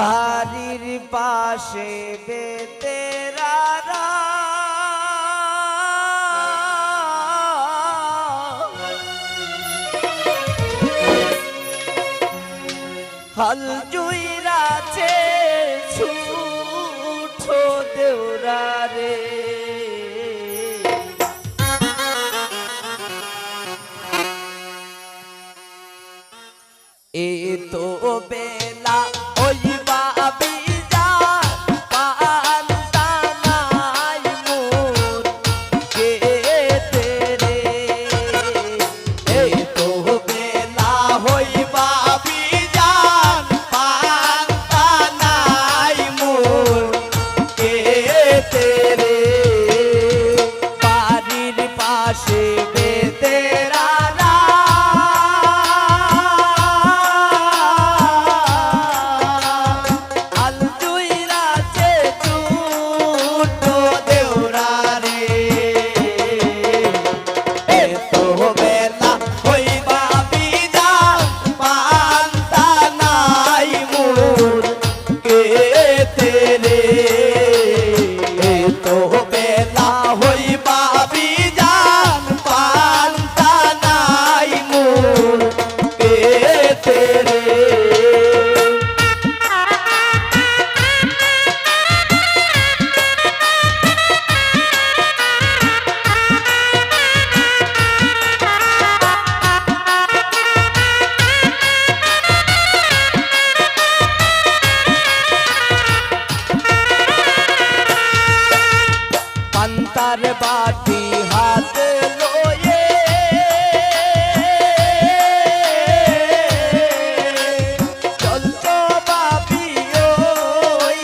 বাড়ির পাশে বেতেরারা হাল জুইরাছে ছুটো দেউরা রে এ তো বে আর বাতি হাতে লয়ে। চলত বাপি ওই